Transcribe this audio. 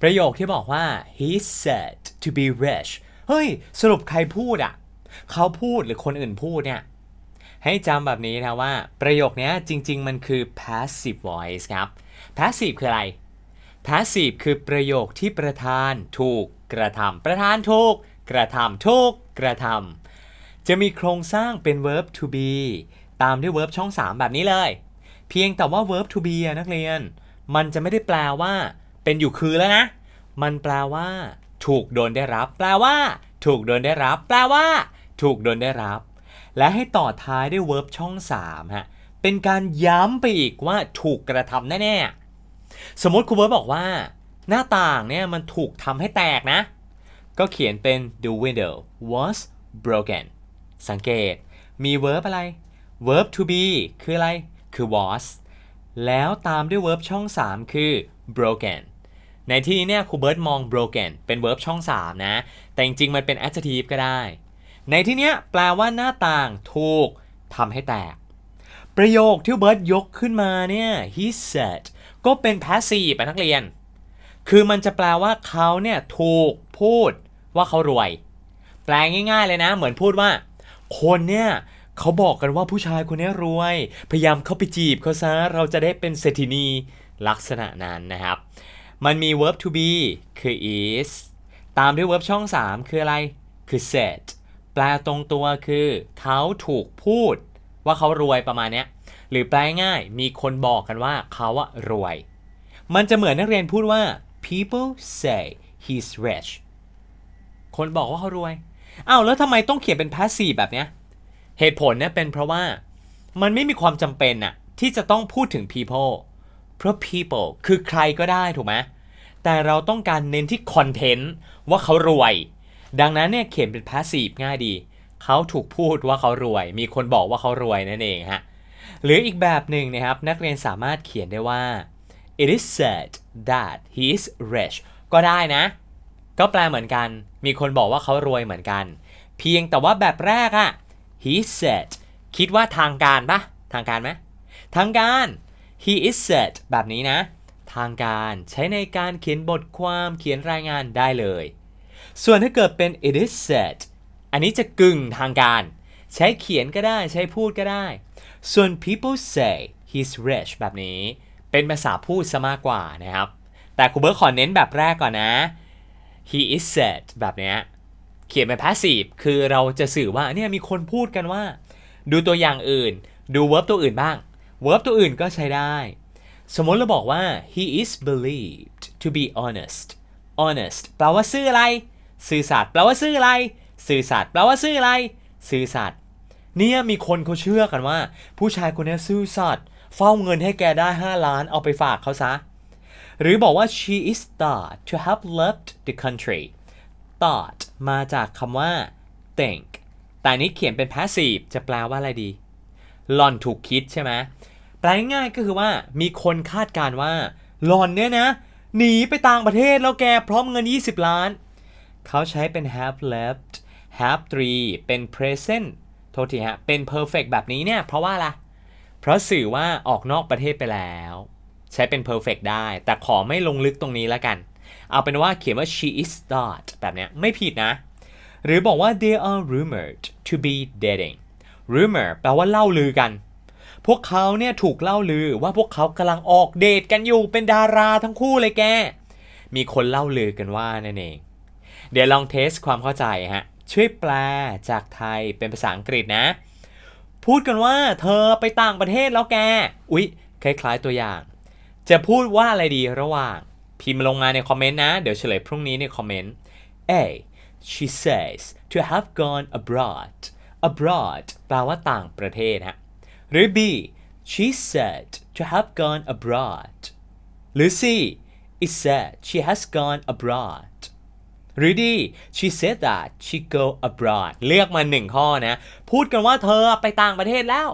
ประโยคที่บอกว่า he said to be rich เฮ้ย สรุปใครพูดอะ เขาพูดหรือคนอื่นพูดเนี่ย ให้จำแบบนี้นะว่า ประโยคนี้จริง ๆ มันคือ passive voice ครับ passive คืออะไร passive คือประโยคที่ประธานถูกกระทำประธานถูกกระทำถูกกระทำจะมีโครงสร้างเป็น verb to be ตามด้วย verb ช่อง 3 แบบนี้เลย เพียงแต่ว่า verb to be นักเรียน มันจะไม่ได้แปลว่า เป็นอยู่คือแล้วนะ มันแปลว่า ถูกโดนได้รับ แปลว่า ถูกโดนได้รับ แปลว่า ถูกโดนได้รับ และให้ต่อท้ายด้วย verb ช่อง3ฮะเป็นการย้ำไปอีกว่าถูกกระทำแน่ๆ สมมติครูเบิร์ตบอกว่า หน้าต่างเนี่ยมันถูกทำให้แตกนะ ก็เขียนเป็น the window was broken สังเกต มี verb อะไร verb to be คืออะไร คือ was แล้วตามด้วย verb ช่อง 3 คือ broken ในที่นี้เนี่ยครูเบิร์ตมอง broken เป็น verb ช่อง 3 นะ แต่จริงๆ มันเป็น adjective ก็ได้ ในที่เนี้ยแปลว่าหน้าต่างถูกทำให้แตก ประโยคที่เบิร์ตยกขึ้นมาเนี่ย he said ก็เป็น passive ไปนักเรียน คือมันจะแปลว่าเขาเนี่ยถูกพูดว่าเขารวย แปลง่าย ๆ เลยนะ เหมือนพูดว่า คนเนี่ยเขาบอกกันว่าผู้ชายคนนี้รวย พยายามเข้าไปจีบเขาซะเราจะได้เป็นเศรษฐินีลักษณะนั้นนะครับ มันมี verb to be คือ is ตามด้วย verb ช่อง 3 คืออะไร คือ said แปลตรงตัวคือ เขาถูกพูด ว่าเขารวยประมาณนี้หรือแปลง่ายมีคนบอกกันว่าเขาอะรวย มันจะเหมือนนักเรียนพูดว่า people say he's rich คนบอกว่าเขารวย อ้าวแล้วทำไมต้องเขียนเป็น passive แบบเนี้ย เหตุผลเนี่ยเป็นเพราะว่า มันไม่มีความจำเป็นอะที่จะต้องพูดถึง people เพราะ people คือใครก็ได้ถูกไหมแต่เราต้องการเน้นที่ content ว่าเขารวย ดังนั้นเนี่ยเขียนเป็น passive ง่ายดี เขาถูกพูดว่าเขารวย มีคนบอกว่าเขารวยนั่นเองฮะ หรืออีกแบบหนึ่งนะครับ นักเรียนสามารถเขียนได้ว่า it is said that he is rich ก็ได้นะ ก็แปลเหมือนกัน มีคนบอกว่าเขารวยเหมือนกัน เพียงแต่ว่าแบบแรกอะ he said คิดว่าทางการปะทางการไหมทางการ he is said แบบนี้นะ ทางการใช้ในการเขียนบทความเขียนรายงานได้เลย ส่วนถ้าเกิดเป็น it is said อันนี้จะกึ่งทางการ ใช้เขียนก็ได้ใช้พูดก็ได้ ส่วน people say he's rich แบบนี้ เป็นภาษาพูดซะมากกว่านะครับ แต่ครูเบิร์ตขอเน้นแบบแรกก่อนนะ he is said แบบนี้เขียนเป็น passive คือเราจะสื่อว่าเนี่ยมีคนพูดกันว่า ดูตัวอย่างอื่น ดู verb ตัวอื่นบ้าง verb ตัวอื่นก็ใช้ได้ สมมติเราบอกว่า he is believed to be honest honest แปลว่าซื่ออะไร ซื่อสัตย์แปลว่าซื่ออะไร ซื่อสัตย์แปลว่าซื่ออะไร ซื่อสัตย์เนี่ยมีคนเขาเชื่อกันว่า ผู้ชายคนนี้ซื่อสัตย์เฝ้าเงินให้แกได้ 5 ล้านเอาไปฝากเขาซะ หรือบอกว่า she is thought to have left the country thought มาจากคำว่า think แต่นี้เขียนเป็น passive จะแปลว่าอะไรดีหลอนถูกคิดใช่ไหม แปลง่ายก็คือว่ามีคนคาดการว่าหลอนเนี่ยนะ หนีไปต่างประเทศแล้วแกพร้อมเงิน 20 ล้าน เขาใช้เป็น have left have three เป็น present โทษทีฮะ เป็น perfect แบบนี้เนี่ย เพราะว่าอะไรเพราะสื่อว่าออกนอกประเทศไปแล้ว ใช้เป็น perfect ได้ แต่ขอไม่ลงลึกตรงนี้แล้วกัน เอาเป็นว่าเขียนว่า she is thought แบบเนี้ยไม่ผิดนะ หรือบอกว่า they are rumored to be dating rumor แปลว่าเล่าลือกัน วกเขาเนี่ยถูกเล่าลือว่าพวกเขากำลังออกเดทกันอยู่เป็นดาราทั้งคู่เลยแก มีคนเล่าลือกันว่านั่นเอง เดี๋ยวลองเทสความเข้าใจฮะ ช่วยแปลจากไทยเป็นภาษาอังกฤษนะ พูดกันว่าเธอไปต่างประเทศแล้วแก อุ๊ย คล้ายๆตัวอย่าง จะพูดว่าอะไรดีระหว่าง พิมพ์ลงมาในคอมเมนต์นะ เดี๋ยวเฉลยพรุ่งนี้ในคอมเมนต์ A she says to have gone abroad abroad แปลว่าต่างประเทศฮะ หรือ B she said to have gone abroad หรือ C it said she has gone abroad หรือดี she said that she go abroad เลือกมาหนึ่งข้อนะ พูดกันว่าเธอไปต่างประเทศแล้ว